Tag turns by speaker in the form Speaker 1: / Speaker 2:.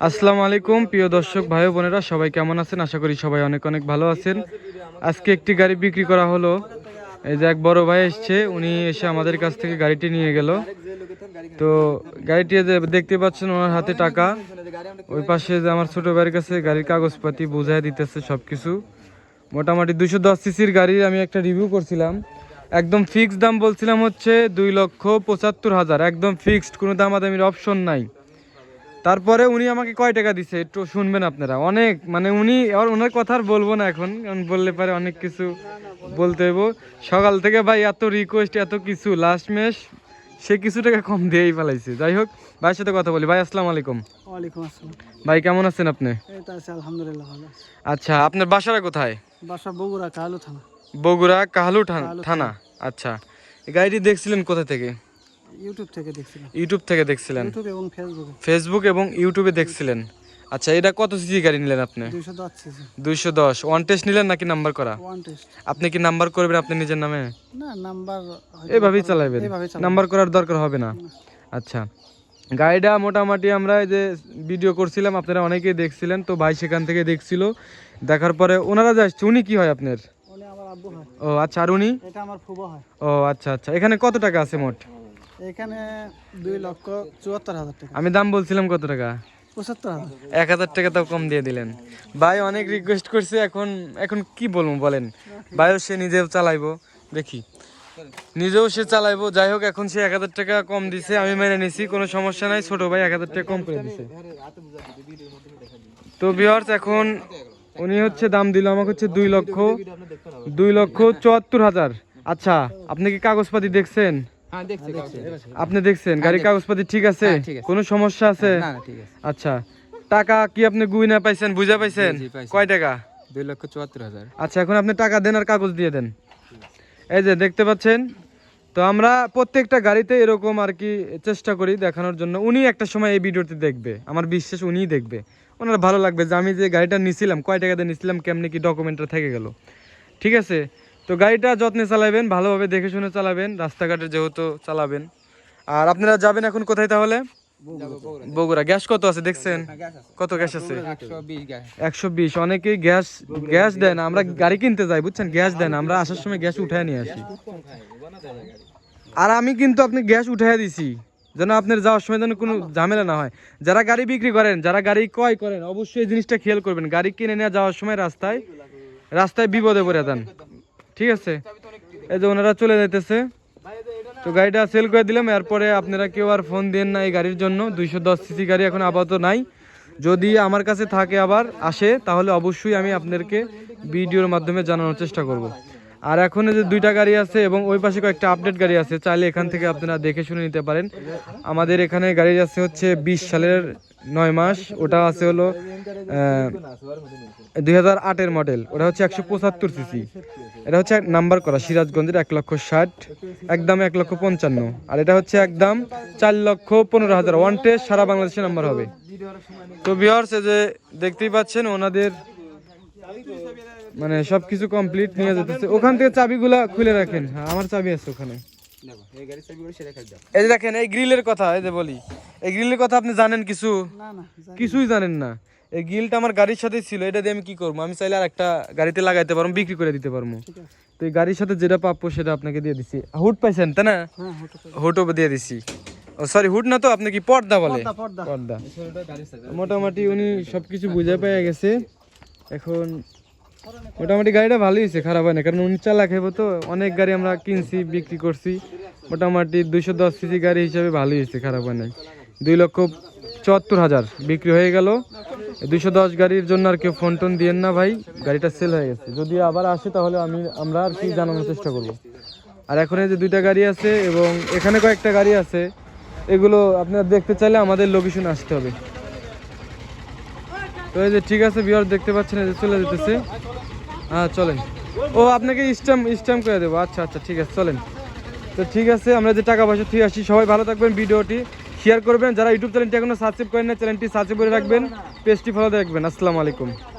Speaker 1: আসসালামু আলাইকুম, প্রিয় দর্শক, ভাই বোনেরা, সবাই কেমন আছেন? আশা করি সবাই অনেক অনেক ভালো আছেন। আজকে একটি গাড়ি বিক্রি করা হলো। এই যে এক বড় ভাই এসছে, উনি এসে আমাদের কাছ থেকে গাড়িটি নিয়ে গেল। তো গাড়িটি যে দেখতে পাচ্ছেন, ওনার হাতে টাকা। ওই পাশে যে আমার ছোট ভাইয়ের কাছে গাড়ির কাগজপাতি বোঝায় দিতেছে সব কিছু মোটামুটি দুশো দশ সিসির গাড়ির আমি একটা রিভিউ করছিলাম। একদম ফিক্সড দাম বলছিলাম হচ্ছে দুই লক্ষ পঁচাত্তর হাজার। একদম ফিক্সড, কোনো দাম দামাদামির অপশন নাই। তারপরে উনি আমাকে কয় টাকা দিছে? একটু শুনবেন আপনারা। অনেক মানে উনি আর ওনার কথা আর বলব না এখন কারণ বললে পারে অনেক কিছু বলতে হইব। সকাল থেকে ভাই এত রিকোয়েস্ট এত কিছু লাস্ট মেশ সে কিছু টাকা কম দিয়েই ফেলাইছে। যাই হোক ভাইয়ের সাথে কথা বলি। ভাই আসসালামু আলাইকুম।
Speaker 2: ওয়ালাইকুম আসসালাম।
Speaker 1: ভাই কেমন আছেন আপনি?
Speaker 2: এই তো আছে আলহামদুলিল্লাহ ভালো
Speaker 1: আচ্ছা আপনার বাসাটা কোথায়?
Speaker 2: বাসা বগুড়া কালু থানা।
Speaker 1: বগুড়া কাহালু থানা- থানা। আচ্ছা এই গাড়িটি দেখছিলেন কোথা থেকে?
Speaker 2: ইউটিউব থেকে দেখছিলাম।
Speaker 1: ইউটিউব থেকে দেখছিলেন?
Speaker 2: ইউটিউব এবং ফেসবুকে
Speaker 1: ফেসবুক এবং ইউটিউবে দেখছিলেন? আচ্ছা এটা কত সিসি গাড়ি নিলেন আপনি?
Speaker 2: দুইশো দশ সিসি।
Speaker 1: দুইশো দশ। ওয়ান টেস্ট নিলেন নাকি নাম্বার করা?
Speaker 2: ওয়ান টেস্ট
Speaker 1: আপনি কি নাম্বার করবেন আপনি নিজের নামে?
Speaker 2: না নাম্বার
Speaker 1: এভাবেই চালাবেন। নাম্বার করার দরকার হবে না। আচ্ছা। গাড়িটা মোটামুটি আমরা যে ভিডিও করছিলাম আপনারা অনেকেই দেখছিলেন তো ভাই সেখান থেকে দেখছিল। দেখার পরে ওনারা যে উনি কি হয় আপনার? ও আচ্ছা আর উনি?
Speaker 2: এটা আমার ফুবো হয়।
Speaker 1: ও আচ্ছা আচ্ছা। এখানে কত টাকা আছে মোট?
Speaker 2: এখানে দুই লক্ষ চুয়াত্তর হাজার টাকা।
Speaker 1: আমি দাম বলছিলাম কত টাকা?
Speaker 2: পঁচাত্তর হাজার।
Speaker 1: এক হাজার টাকা তাও কম দিয়ে দিলেন। ভাই অনেক রিকোয়েস্ট করছে এখন এখন কি বলব বলেন? ভাইও সে নিজেও চালাইবো দেখি। নিজেও সে চালাইবো যাই হোক এখন সে এক হাজার টাকা কম দিছে আমি মেনে নিছি কোনো সমস্যা নাই ছোট ভাই এক হাজার টাকা কম করে দিছে। তো বিহার্স এখন উনি হচ্ছে দাম দিল আমাকে হচ্ছে দুই লক্ষ দুই লক্ষ চুয়াত্তর হাজার। আচ্ছা আপনি কি কাগজপাতি দেখছেন?
Speaker 3: দেখছি
Speaker 1: আপনি দেখছেন গাড়ির কাগজপাতি ঠিক আছে?
Speaker 3: হ্যাঁ, ঠিক আছে।
Speaker 1: কোনো সমস্যা আছে?
Speaker 3: না না ঠিক আছে।
Speaker 1: আচ্ছা টাকা কি আপনি গুইনা পাইছেন বুঝা পাইছেন? কয় টাকা?
Speaker 3: দুই লক্ষ চুয়াত্তর হাজার।
Speaker 1: আচ্ছা এখন আপনি টাকা দেন আর কাগজ দিয়ে দেন। এই যে দেখতে পাচ্ছেন? তো আমরা প্রত্যেকটা গাড়িতে এরকম আর কি চেষ্টা করি দেখানোর জন্য। উনি একটা সময় এই ভিডিওতে দেখবে। আমার বিশ্বাস উনিই দেখবে। ওনার ভালো লাগবে যে আমি যে গাড়িটা নিছিলাম কয় টাকা দিয়ে নিছিলাম কেমনি কি ডকুমেন্টটা থেকে গেল। ঠিক আছে? তো গাড়িটা যত্নে চালাবেন, ভালোভাবে দেখে শুনে চালাবেন, রাস্তাঘাটে যেহেতু চালাবেন। আর আপনারা যাবেন এখন কোথায় তাহলে? বগুড়া। গ্যাস কত আছে দেখছেন? কত গ্যাস আছে?
Speaker 3: একশো বিশ।
Speaker 1: অনেকেই গ্যাস গ্যাস দেয় না, আমরা গাড়ি কিনতে যাই, বুঝছেন? গ্যাস দেয় না, আমরা আসার সময় গ্যাস উঠায় নিয়ে আসি। আর আমি কিন্তু আপনি গ্যাস উঠাই দিছি, যেন আপনার যাওয়ার সময় যেন কোনো ঝামেলা না হয়। যারা গাড়ি বিক্রি করেন, যারা গাড়ি ক্রয় করেন, অবশ্যই এই জিনিসটা খেয়াল করবেন। গাড়ি কিনে নিয়ে যাওয়ার সময় রাস্তায় রাস্তায় বিপদে পড়ে যান। ঠিক আছে? এই যে ওনারা চলে যাইতেছে। তো গাড়িটা সেল করে দিলাম, এরপরে আপনারা কেউ আর ফোন দেন না এই গাড়ির জন্য। দুইশো দশ সিসি গাড়ি এখন আপাতত নাই। যদি আমার কাছে থাকে আবার আসে, তাহলে অবশ্যই আমি আপনাদেরকে ভিডিওর মাধ্যমে জানানোর চেষ্টা করব। আর এখন যে দুইটা গাড়ি আছে এবং ওই পাশে কয়েকটা আপডেট গাড়ি আছে, চাইলে এখান থেকে আপনারা দেখে শুনে নিতে পারেন। আমাদের এখানে গাড়ি আছে হচ্ছে বিশ সালের নয় মাস, ওটা আছে হলো দুই হাজার আটের মডেল ওটা হচ্ছে একশো পঁচাত্তর সিসি এটা হচ্ছে নাম্বার করা, সিরাজগঞ্জের এক লক্ষ ষাট, একদম এক লক্ষ পঞ্চান্ন। আর এটা হচ্ছে একদম চার লক্ষ পনেরো হাজার। ওয়ান টেস্ট সারা বাংলাদেশে নাম্বার হবে। তো বিহার্স যে দেখতেই পাচ্ছেন, ওনাদের মানে সবকিছু কমপ্লিট নিয়ে যেতেছে ওখান থেকে চাবিগুলা খুলে রাখেন। হ্যাঁ আমার চাবি আছে ওখানে।
Speaker 3: এই
Speaker 1: যে দেখেন এই গ্রিলের কথা এই যে বলি। এই গ্রিলের কথা আপনি জানেন কিছু?
Speaker 2: না না জানি।
Speaker 1: কিছুই জানেন না। এই গ্রিলটা আমার গাড়ির সাথে ছিল এটা দিয়ে আমি কি করব? আমি চাইলে আর একটা গাড়িতে লাগাইতে পারব বিক্রি করে দিতে পারব। তো এই গাড়ির সাথে যেটা প্রাপ্য সেটা আপনাকে দিয়ে দিছি। হুড পাইছেন তাই না?
Speaker 2: হ্যাঁ হোটো
Speaker 1: দিয়ে দিছি। ও সরি হুড না তো আপনি কি পর্দা বলে?
Speaker 2: পর্দা।
Speaker 1: মোটামুটি উনি সবকিছু বুঝে পেয়ে গেছে। এখন মোটামুটি গাড়িটা ভালোই হয়েছে, খারাপ হয় না কারণ উনি চালা খেবো তো অনেক গাড়ি আমরা কিনছি, বিক্রি করছি। মোটামুটি দুইশো দশ সিসি গাড়ি হিসাবে ভালোই হয়েছে, খারাপ হয় নাই। দুই লক্ষ চুয়াত্তর হাজার বিক্রি হয়ে গেল। দুইশো দশ গাড়ির জন্য আর কেউ ফোন টোন দিয়েন না ভাই, গাড়িটা সেল হয়ে গেছে। যদি আবার আসে তাহলে আমি, আমরা আর কি জানানোর চেষ্টা করব। আর এখন যে দুইটা গাড়ি আছে এবং এখানে কয়েকটা গাড়ি আছে, এগুলো আপনারা দেখতে চাইলে আমাদের লোকেশনে আসতে হবে। তো এই যে ঠিক আছে বিয়ার দেখতে পাচ্ছেন, এই যে চলে যেতেছে। হ্যাঁ চলেন। ও, আপনাকে স্ট্যাম্প স্ট্যাম্প করে দেবো। আচ্ছা আচ্ছা ঠিক আছে, চলেন। তো ঠিক আছে, আমরা যে টাকা পয়সা ঠিক আসি সবাই ভালো থাকবেন, ভিডিওটি শেয়ার করবেন। যারা ইউটিউব চ্যানেলটি এখনও সাবস্ক্রাইব করেন না চ্যানেলটি সাবস্ক্রাইব করে রাখবেন পেজটি ফলো রাখবেন। আসসালামু আলাইকুম।